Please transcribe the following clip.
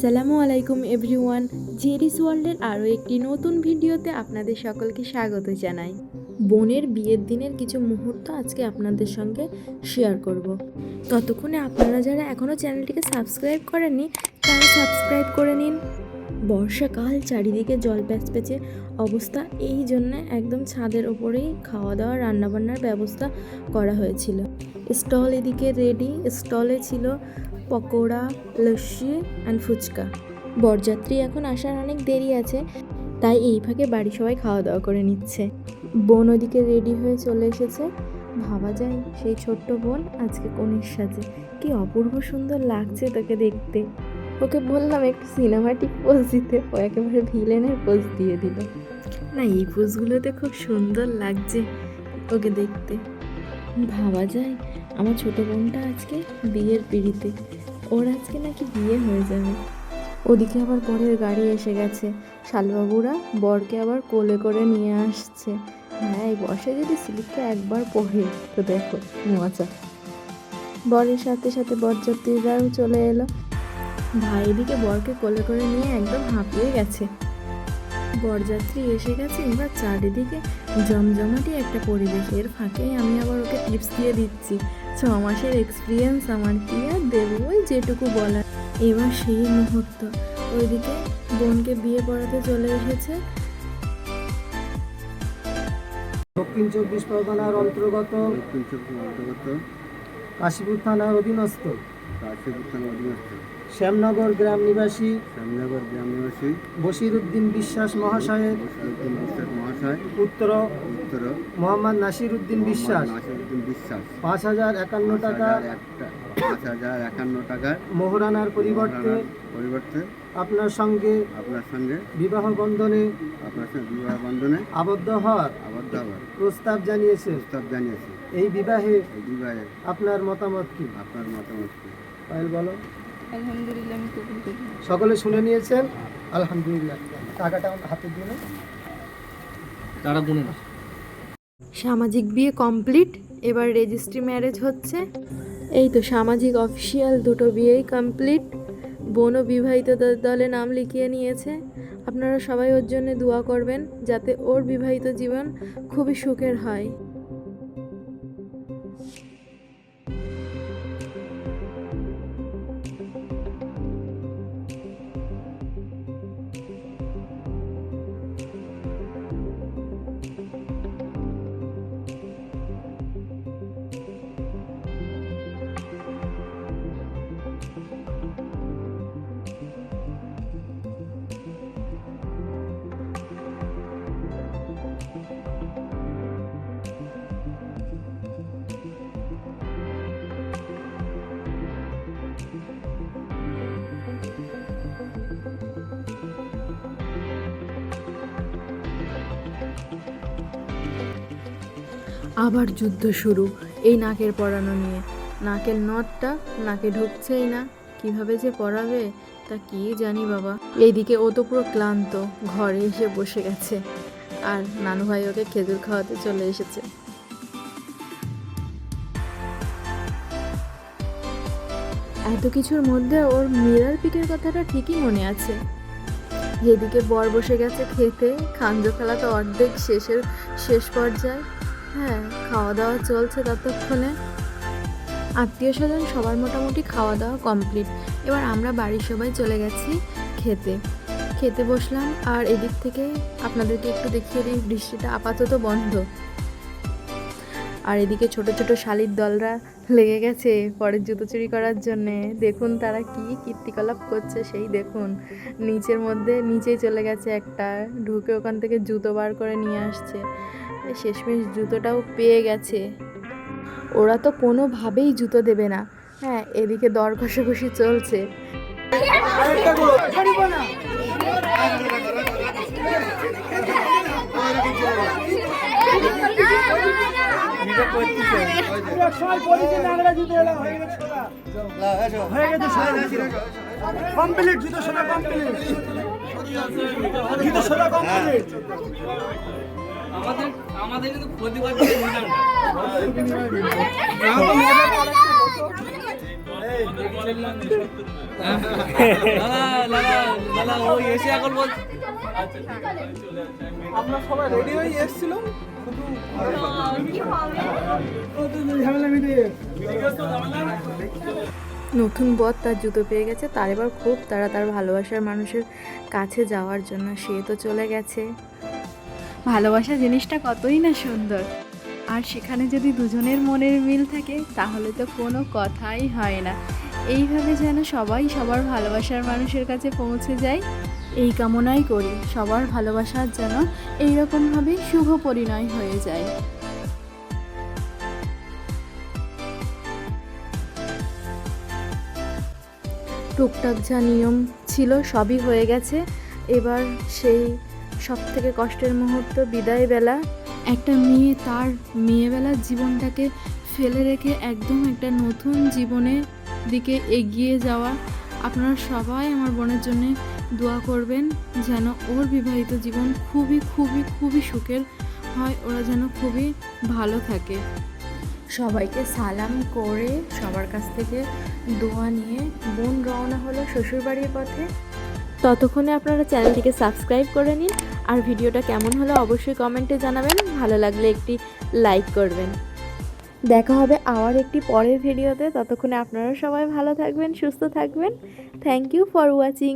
আসসালামু আলাইকুম এভরিওয়ান, জেরিস ওয়ার্ল্ডের আরও একটি নতুন ভিডিওতে আপনাদের সকলকে স্বাগত জানাই। বোনের বিয়ের দিনের কিছু মুহূর্ত আজকে আপনাদের সঙ্গে শেয়ার করব। ততক্ষণে আপনারা যারা এখনও চ্যানেলটিকে সাবস্ক্রাইব করেননি, তারা সাবস্ক্রাইব করে নিন। বর্ষাকাল চারিদিকে জল প্যাচপ্যাচে অবস্থা, এই জন্য একদম ছাদের ওপরেই খাওয়া দাওয়া রান্নাবান্নার ব্যবস্থা করা হয়েছিল। স্টল এদিকে রেডি স্টলে ছিল পকোড়া, লস্যি অ্যান্ড ফুচকা। বরযাত্রী এখন আসার অনেক দেরি আছে, তাই এই ফাঁকে বাড়ি সবাই খাওয়া দাওয়া করে নিচ্ছে। বোন ওদিকে রেডি হয়ে চলে এসেছে। ভাবা যায় সেই ছোট্ট বোন আজকে কনের সাজে। কি অপূর্ব সুন্দর লাগছে তোকে দেখতে। ওকে বললাম একটু সিনেমাটিক পোজ দিতে, ও একেবারে ভিলেনের পোজ দিয়ে দিল। না, এই পোজগুলোতে খুব সুন্দর লাগছে ওকে দেখতে। ভাবা যায়। আমার ছোট বোনটা আজকে বিয়ের পিড়িতে। ওর আজকে নাকি বিয়ে হয়ে যাবে। ওদিকে আবার বরের গাড়ি এসে গেছে। শালবাবুরা বরকে আবার কোলে করে নিয়ে আসছে। হ্যাঁ এই বসে যদি স্লিপটা একবার পড়ে তো দেখো, মজা। বরের সাথে সাথে বরযাত্রীরাও চলে এলো। ভাই এদিকে বরকে কোলে করে নিয়ে একদম হাঁপিয়ে গেছে। বরযাত্রী এসে গেছে এবার চারিদিকে জমজমাটি একটা পরিবেশ এর ফাঁকেই আমি আবার ওকে টিপস দিয়ে দিচ্ছি। ছ মাসের এক্সপিরিয়েন্স আমার কি আর দেবো ওই যেটুকু বলার। এবার সেই মুহূর্ত। ওইদিকে বোনকে বিয়ে পড়াতে চলে এসেছে। দক্ষিণ চব্বিশ পরগনার অন্তর্গত দক্ষিণ চব্বিশ অন্তর্গত কাশীপুর থানার অধীনস্থ। কাশীপুর থানা অধীনস্থ। শ্যামনগর গ্রাম নিবাসী শ্যামনগর গ্রাম নিবাসী বশির উদ্দিন বিশ্বাস মহাশয়ের বসিরুদ্দিন বিশ্বাস মহাশয়। পুত্র উত্তর। মোহাম্মদ নাসির উদ্দিন বিশ্বাস। নাসিরুদ্দিন বিশ্বাস। পাঁচ হাজার একান্ন টাকা। পাঁচ হাজার একান্ন টাকার মোহরানার পরিবর্তে পরিবর্তে আপনার সঙ্গে আপনার সঙ্গে বিবাহ বন্ধনে আপনার সঙ্গে বিবাহ বন্ধনে আবদ্ধ হওয়ার আবদ্ধ হওয়ার প্রস্তাব জানিয়েছে। প্রস্তাব জানিয়েছে। এই বিবাহে বিবাহে আপনার মতামত কি? আপনার মতামত কি? পায়েল বলো। আলহামদুলিল্লাহ আমি কবুল করি। সকলে শুনে নিয়েছেন আলহামদুলিল্লাহ। টাকাটা হাতে দিয়ে নাও। সামাজিক বিয়ে কমপ্লিট এবার রেজিস্ট্রি ম্যারেজ হচ্ছে। এই তো সামাজিক অফিসিয়াল দুটো বিয়েই কমপ্লিট। বোনও বিবাহিত দ- দলে নাম লিখিয়ে নিয়েছে। আপনারা সবাই ওর জন্য দোয়া করবেন যাতে ওর বিবাহিত জীবন খুবই সুখের হয়। আবার যুদ্ধ শুরু। এই নাকের পরানো নিয়ে। নাকের নটটা নাকে ঢুকছেই না। কীভাবে যে পরাবে, তা কি জানি বাবা। এইদিকে ও তো পুরো ক্লান্ত, ঘরে এসে বসে গেছে। আর নানু ভাই ওকে খেজুর খাওয়াতে চলে এসেছে। এত কিছুর মধ্যে ওর মিরার পিকের কথাটা ঠিকই মনে আছে। যেদিকে বর বসে গেছে খেতে। খাঞ্জ খেলা তো অর্ধেক শেষের, শেষ পর্যায়ে। হ্যাঁ খাওয়া দাওয়া চলছে ততক্ষণে। আত্মীয় স্বজন সবার মোটামুটি খাওয়া দাওয়া কমপ্লিট। এবার আমরা বাড়ির সবাই চলে গেছি খেতে। খেতে বসলাম আর এদিক থেকে আপনাদেরকে একটু দেখিয়ে দিই, বৃষ্টিটা আপাতত বন্ধ। আর এদিকে ছোট ছোট শালির দলরা লেগে গেছে পরের জুতো চুরি করার জন্যে। দেখুন তারা কি কীর্তিকলাপ করছে, সেই দেখুন। নিচের মধ্যে, নিচেই চলে গেছে একটা, ঢুকে ওখান থেকে জুতো বার করে নিয়ে আসছে। শেষমেশ জুতোটাও পেয়ে গেছে। ওরা তো কোনোভাবেই জুতো দেবে না। হ্যাঁ এদিকে দর কষাকষি চলছে। কমপ্লিট জুতো সোনা কমপ্লিট। জুতো সোনা কমপ্লিট। আমাদের আমাদের কিন্তু ক্ষতি করতে নতুন বর তার জুতো পেয়ে গেছে, তার এবার খুব তারা তার ভালোবাসার মানুষের কাছে যাওয়ার জন্য। সে তো চলে গেছে। ভালোবাসা জিনিসটা কতই না সুন্দর। আর সেখানে যদি দুজনের মনের মিল থাকে, তাহলে তো কোনো কথাই হয় না। এইভাবে যেন সবাই সবার ভালোবাসার মানুষের কাছে পৌঁছে যায়, এই কামনাই করি সবার ভালোবাসার যেন এইরকমভাবেই শুভ পরিণয় হয়ে যায়। টুকটাক যা নিয়ম ছিল সবই হয়ে গেছে। এবার সেই সব থেকে কষ্টের মুহূর্ত বিদায় বেলা একটা মেয়ে তার মেয়েবেলার জীবনটাকে ফেলে রেখে একদম একটা নতুন জীবনের দিকে এগিয়ে যাওয়া। আপনারা সবাই আমার বোনের জন্য দোয়া করবেন যেন ওর বিবাহিত জীবন খুবই খুবই খুবই সুখের হয় ওরা যেন খুবই ভালো থাকে। সবাইকে সালাম করে সবার কাছ থেকে দোয়া নিয়ে বোন রওনা হলো শ্বশুরবাড়ির পথে। ততক্ষণে আপনারা চ্যানেলটিকে সাবস্ক্রাইব করে নিন। আর ভিডিওটা কেমন হলো অবশ্যই কমেন্টে জানাবেন। ভালো লাগলে একটি লাইক করবেন। দেখা হবে আবার একটি পরের ভিডিওতে। ততক্ষণে আপনারা সবাই ভালো থাকবেন, সুস্থ থাকবেন। Thank you for watching